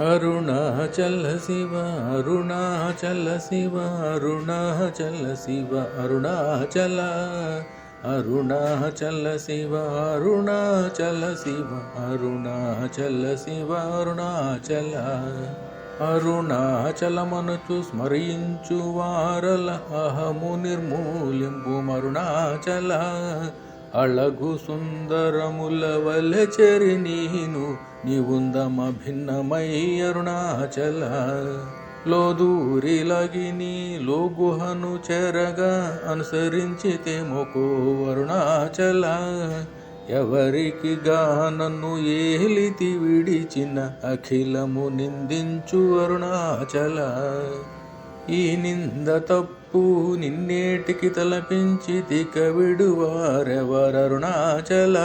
అరుణాచల శివ అరుణాచల శివ అరుణాచల శివ అరుణాచల అరుణాచల శివ అరుణాచల శివ అరుణాచల శివ అరుణాచల. అరుణాచలమనుచు స్మరించు వారల అహము నిర్మూలింపు అరుణాచల అళగు సుందరముల వలె చెరి నీను నీవుందమ భిన్నమై అరుణాచల. లోదూరిలగిని లోగుహను చెరగా అనుసరించితే మొకో అరుణాచల. ఎవరికి గానను ఏలితి విడిచిన అఖిలము నిందించు అరుణాచల. ఈ నింద తప్పు నిన్నేటికి తలపించి తిక విడువారెవరరుణాచల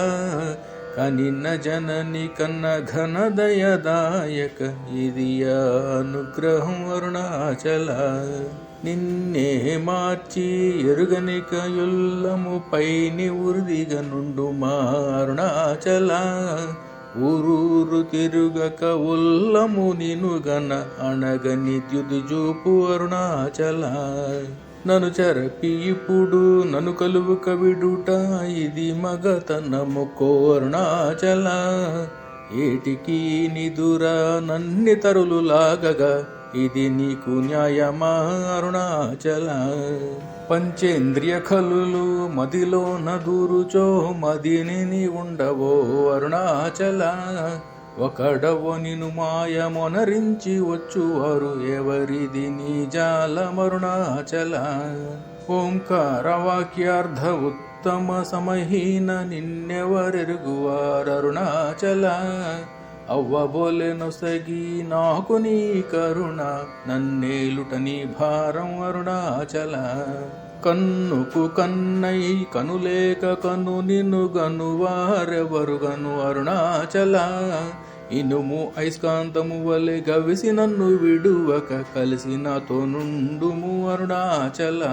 కనిన్న జనని కన్న ఘన దయదాయక ఇది అనుగ్రహం అరుణాచల? నిన్నే మార్చి ఎరుగనిక యుల్లము పైని ఉరిదిగ నుండు మా అరుణాచల. ఊరూరు తిరుగక ఉల్లము నినుగన అణగని ద్యుతి చూపు అరుణాచల. నను చెరపి ఇప్పుడు నన్ను కలువు కవిడుట ఇది మగతనము కోరుణాచల ఏటికి నిదురా నన్ని తరులు లాగగా ఇది నీకు న్యాయమా? అరుణాచల పంచేంద్రియ కలులు మదిలో నదురుచో మదిని నీ ఉండవో అరుణాచల. ఒకడవో నిను మాయమొనరించి వచ్చువారు ఎవరిది నీ జాలమరుణాచల ఓంకార వాక్యార్థ ఉత్తమ సమహీన నిన్నెవరెరుగువారరుణాచల. అవ్వబోలెనొసగి నాకు నీ కరుణ నన్నేలుట నీ భారం అరుణాచల కన్నుకు కన్నై కనులేక కను నిన్ను గను గను అరుణాచల ఇనుము ఐస్కాంతము వలె గవిసి నన్ను విడువక కలిసి నాతో నుండుము అరుణాచల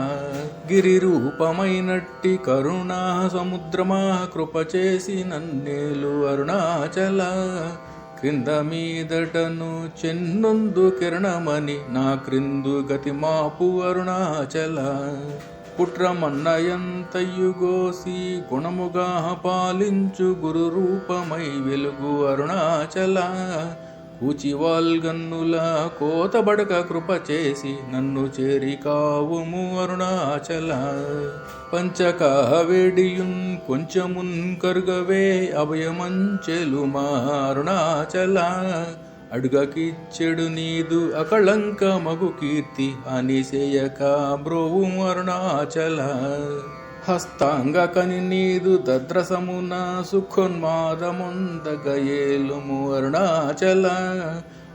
గిరి రూపమైనట్టి కరుణా సముద్రమా కృప చేసి నన్నేలు అరుణాచల క్రింద మీదటను చెన్నొందు కిరణమని నా క్రిందు గతి మాపు అరుణాచల. పుట్రమన్నయంతయుగోసి గుణముగా పాలించు గురు రూపమై వెలుగు అరుణాచల. కూచివాల్గన్నుల కోతబడక కృప చేసి నన్ను చేరి కావుము అరుణాచల. పంచకావేడియున్ కొంచెమున్ కరుగవే అభయమంచెలు మా అరుణాచల. అడుగకిచ్చెడు నీదు అకళంక మగు కీర్తి అనిసేయక బ్రోవు అరుణాచల. హస్తాంగకని నీదు దద్రసమున సుఖోన్మాదముందగయేలుము అరుణాచల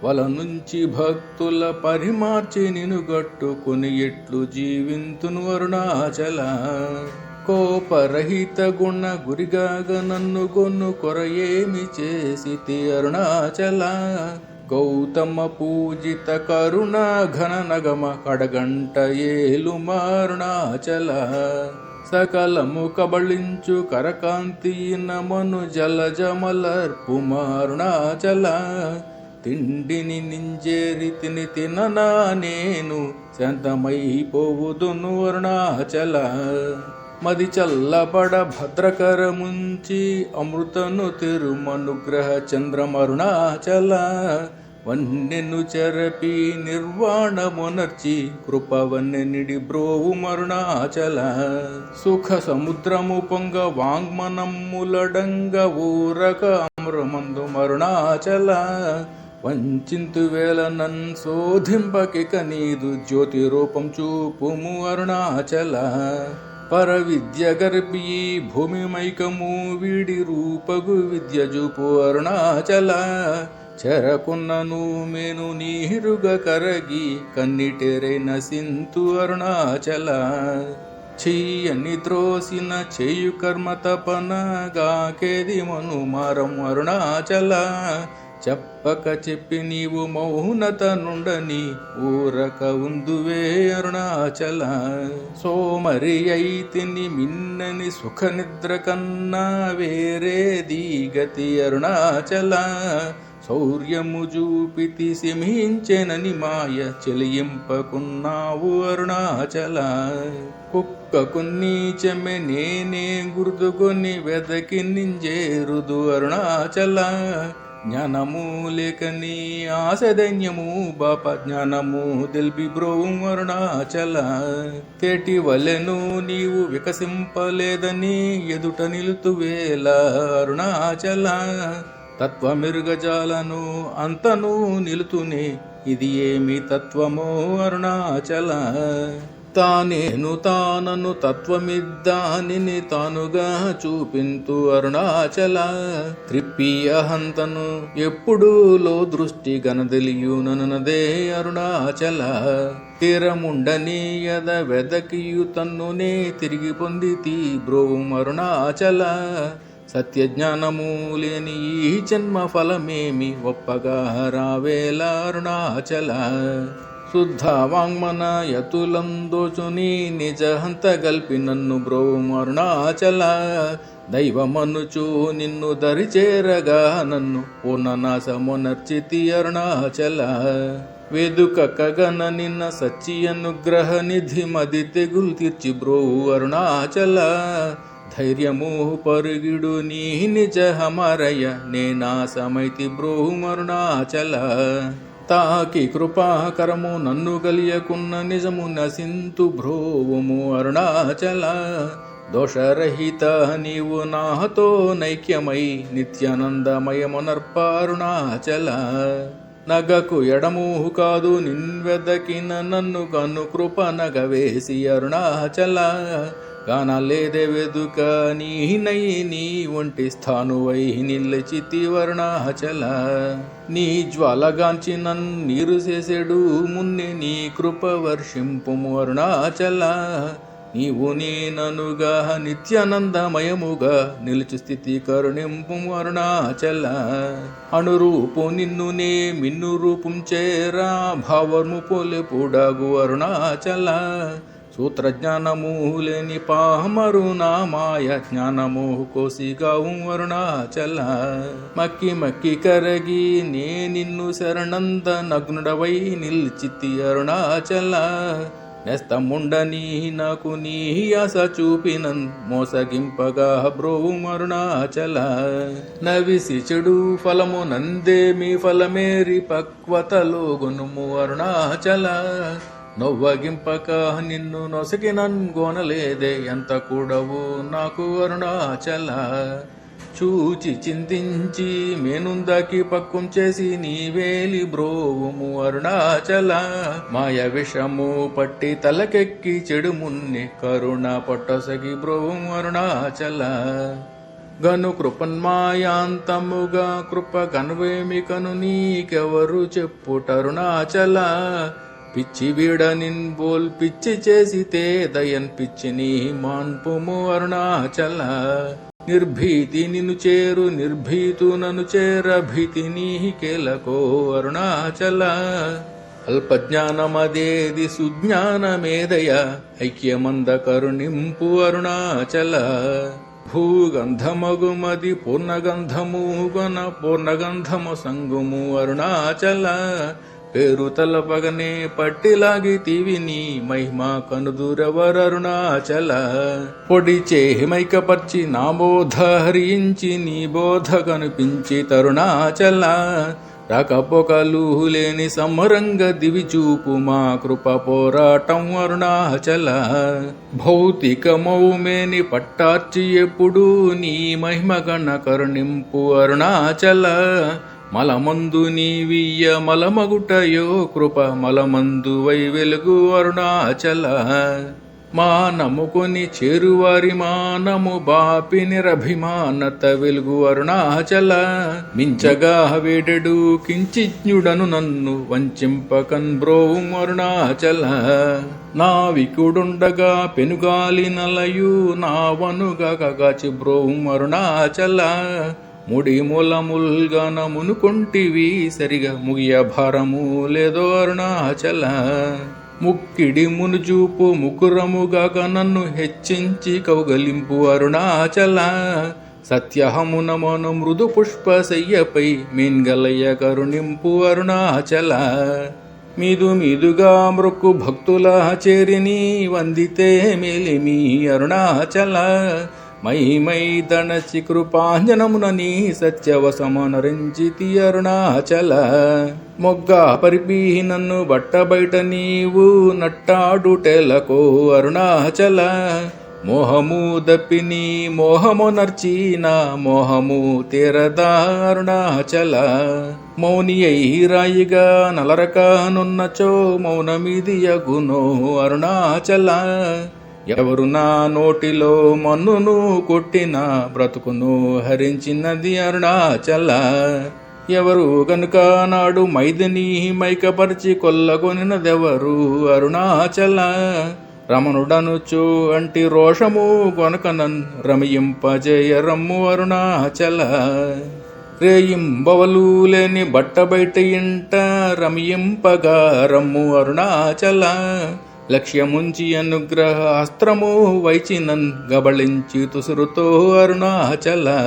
వల నుంచి భక్తుల పరిమార్చి నిను గట్టుకుని ఎట్లు జీవింతును అరుణాచల. కోపరహిత గుణ గురిగాగ నన్ను గొన్ను కొరయేమి చేసి అరుణాచల. గౌతమ పూజిత కరుణ ఘన నగమ కడగంట ఏలు మారుణాచల. సకలము కబళించు కరకాంతి నమను జలజమలర్పు మారుణాచల. తిండిని నింజేరి తిని తిననా నేను శాంతమైపోవుదును అరుణాచల. మది చల్లబడ భద్రకరముంచి అమృతను తిరుమనుగ్రహ చంద్రమరుణాచల వన్నెను చెరపి నిర్వాణమునర్చి కృపవన్నెనిడి బ్రోవు మరుణాచల. సుఖ సముద్రము పొంగ వాంగ్మనమ్ములడంగ ఊరక అమృమందు మరుణాచల. వంచింతు వేల నన్ శోధింపకిక నీదు జ్యోతి రూపం చూపుము అరుణాచల. పర విద్య గర్భి భూమి మైకము వీడి రూపగు విద్య చూపు చెరకున్నను మేను నీరుగ కరగి కన్నిటెరైన సింతు అరుణాచల. చెయ్యని త్రోసిన చేయు కర్మ తపనగాకేది మను మారం అరుణాచల. చెప్పక చెప్పి నీవు మౌనత నుండని ఊరక ఉందువే అరుణాచల. సోమరి అయితిని మిన్నని సుఖ నిద్ర కన్నా వేరేది గతి అరుణాచల. శౌర్యము చూపితి సిమించెనని మాయ చెలియింపకున్నావు అరుణాచల. కుక్కకు నీచమె నేనే గుర్తుకొని వెదకి నింజేరుదు అరుణాచల. జ్ఞానము లేక నీ ఆసదైన్యము బాప జ్ఞానము తెల్పి బ్రోవు అరుణాచల తేటి వలెను నీవు వికసింపలేదని ఎదుట నిలుతువేల అరుణాచల తత్వమిరుగజాలను అంతను నిలుతునే ఇది ఏమి తత్వమో అరుణాచల తానేను తానను తత్వమిద్దానిని తానుగా చూపింతు అరుణాచల త్రిప్పి అహంతను ఎప్పుడూలో దృష్టి గనదలియుననదే అరుణాచల తీరముండని యద వెదకియు తన్నునే తిరిగి పొందితి బ్రోం అరుణాచల సత్యజ్ఞానము లేని ఈ జన్మ ఫలమేమి ఒప్పగా రావేల అరుణాచల శుద్ధ వాంగ్మన యతులందోచుని నిజ హంత గల్పి నన్ను బ్రోం అరుణాచల దైవమనుచు నిన్ను దరిచేరగా నన్ను పూర్ణనాశమునర్చితి అరుణాచల వేదుక కగన నిన్న సచ్చి అనుగ్రహ నిధి మది తెగులు తీర్చి బ్రో అరుణాచల ధైర్యము పరుగిడు నీ నిజ హమరయ నేనా సమైతి బ్రో అరుణాచల తాకి కృపాకరము నన్ను కలియకున్న నిజము నసింతు భ్రోవుము అరుణాచల. దోషరహిత నీవు నాతో నైక్యమై నిత్యానందమయమునర్పారుణాచల నగకు ఎడమూహు కాదు నిన్వెదకిన నన్ను కను కృప నగవేసి అరుణాచల. కానలేదే వెదుక నీ నై నీ ఒంటి స్థానువై నిల్లచితి వర్ణాచల. నీ జ్వాలగాంచి నీరు చేసేడు మున్నే నీ కృప వర్షింపు అరుణాచల. నీవు నేననుగా నిత్యానందమయముగా నిలుచు స్థితి కరుణింపు అరుణాచల. అణురూపు నిన్ను నే మిన్ను రూపం చేరా భావర్ము పోలే పూడాగు అరుణాచల. సూత్రజ్ఞానమూహులేని లేని పామరు నా మాయ జ్ఞానము కోసిగావు అరుణాచల మక్కి మక్కి కరగి నే నిన్ను శరణంద నగ్నుడవై నిల్చితి అరుణాచల. నెస్తముండని నాకు నీ ఆశ చూపినన్ మోసగింపగా బ్రోవు అరుణాచల. నవిసి చెడు ఫలము నందేమి ఫలమేరి పక్వతలో గునుము అరుణాచల. నవ్వగింపక నిన్ను నొసకి నన్గొనలేదే ఎంత కూడవు నాకు అరుణాచల. చూచి చింతించి మేనుందకి పక్కుం చేసి నీవేలి బ్రోవుము అరుణాచల. మాయ విషము పట్టి తలకెక్కి చెడు మున్ని కరుణ పట్టసగి బ్రోవుము అరుణాచల. గను కృపన్మాయాంతముగా కృప కనువేమి కను నీకెవరు చెప్పుటరుణాచల. పిచ్చి వీడనిన్ బోల్ పిచ్చి చేసితే దయన్ పిచ్చిని మాన్పుము అరుణాచల. నిర్భీతి నిన్ను చేరు నిర్భీతు నన్ను చేర భీతి నీకేలకో అరుణాచల. అల్పజ్ఞానమదేది సుజ్ఞానమేదయ ఐక్యమంద కరుణింపు అరుణాచల. భూగంధమగుమది పూర్ణగంధము గొన పూర్ణగంధము సంగుము అరుణాచల. పేరు తలపగనే పట్టిలాగి తీవిని మహిమ కనుదురవరరుణాచల పొడి చేహిమైకపర్చి నా బోధ హరించి నీ బోధ కనిపించి తరుణాచల. రాకపోకలు సమరంగ దివిచూపు మా కృప పోరాటం అరుణాచల. భౌతికమౌమేని పట్టార్చి ఎప్పుడు నీ మహిమ గణ కరుణింపు అరుణాచల. మలమందు నీవియ్య మలమగుటయో కృప మలమందు వై వెలుగు అరుణాచల. మానముకొని చేరువారి మానము బాపి నిరభిమానత వెలుగు అరుణాచల. మించగా వేడెడు కించిజ్ఞుడను నన్ను వంచింపకన్ బ్రోవు అరుణాచల. నా వికుడుండగా పెనుగాలి నలయు నావనుగా కగాచి బ్రోవు అరుణాచల. ముడి మూలముల్గాన సరిగా ముగియ భారము లేదో అరుణాచల. ముక్కిడి మునుజూపు ముకురముగాక నన్ను హెచ్చించి కౌగలింపు అరుణాచల. సత్యహమున మను మృదు పుష్ప శయ్యపై మీన్గలయ్య కరుణింపు అరుణాచల. మీదు మీదుగా మృక్కు భక్తుల చేరిని వందితే మేలిమి అరుణాచల. మై దణచి కృపాంజనమున నీ సత్యవసమనరించితి అరుణాచల. మొగ్గ పరిపీహి నన్ను బట్ట బయట నీవు నట్టాడుటెలకు అరుణాచల. మోహము దప్పిని మోహము నర్చిన మోహము తీరదా అరుణాచల. మౌని రాయిగా నలరకానున్నచో మౌనమిది అగునో అరుణాచల. ఎవరు నా నోటిలో మన్నును కొట్టిన బ్రతుకును హరించినది అరుణాచల ఎవరు గనుక నాడు మైదిని మైకపరిచి కొల్లగొనినదెవరు అరుణాచల రమణుడనుచు అంటి రోషము కొనకనన్ రమయింపజేయ రమ్ము అరుణాచల రేయింబవలు లేని బట్ట బయట ఇంట రమయింపగా రమ్ము అరుణాచల లక్ష్యముంచి అనుగ్రహ అస్త్రము వైచినన్ గబళించి తుసురుతో అరుణాచల.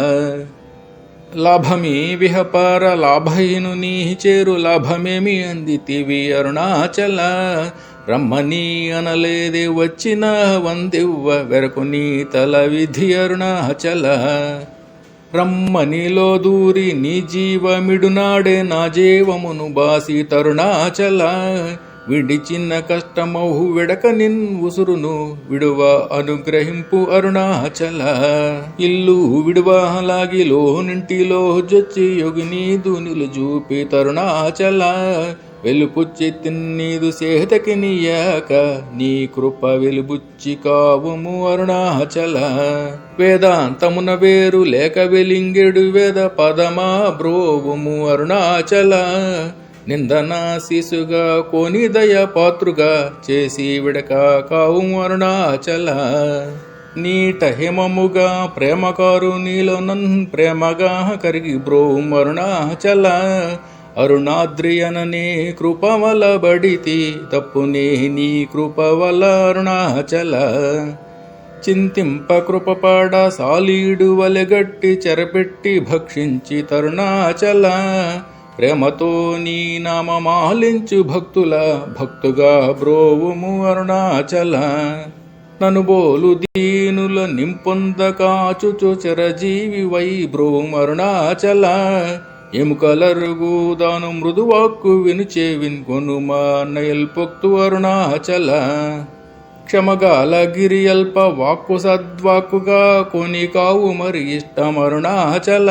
లాభమే విహపార లాభహీను నీ చేరు లాభమేమి అందితివి అరుణాచల. రమ్మని అనలేదే వచ్చిన వందివ్వ వెరకు నీ తల విధి అరుణాచల. రమ్మనిలో దూరి నీ జీవమిడునాడే నా జీవమును బాసి తరుణాచల. విడిచిన కష్టమౌహు విడక నిన్ ఉసురును విడువ అనుగ్రహింపు అరుణాచల. ఇల్లు విడువలాగి లోనింటిలో జొచ్చి యోగిని దునిలు చూపి తరుణాచల. వెలుపుచ్చి తిన్నీదు సేహతకి నీయాక నీ కృప వెలుబుచ్చి కావుము అరుణాచల. వేదాంతమున వేరు లేక వెలింగెడు వేద పదమా బ్రోవుము అరుణాచల. నిందన కోని దయ పాత్రుగా చేసి విడక కావు అరుణాచల. నీట హిమముగా ప్రేమకారు నీలో నన్ ప్రేమగా కరిగి బ్రోవు అరుణాచల. అరుణాద్రియననే కృపవల బడితి తప్పునే నీ కృపవల అరుణాచల. చింతింప కృపపాడ సాలీడు వలెగట్టి చెరపెట్టి భక్షించి తరుణాచల. ప్రేమతో నీ నామమాలించు భక్తుల భక్తుగా బ్రోవుము అరుణాచల. నను బోలు దీనుల నింపొంద కాచుచు చిరజీవి వై బ్రోము అరుణాచల. ఎముకలరుగుదాను మృదువాక్కు వినుచే విన్కొనుమా నయల్ పొక్తు అరుణాచల. క్షమగాల గిరి అల్ప వాక్కు సద్వాక్కుగా కొని కావు మరి ఇష్టం అరుణాచల.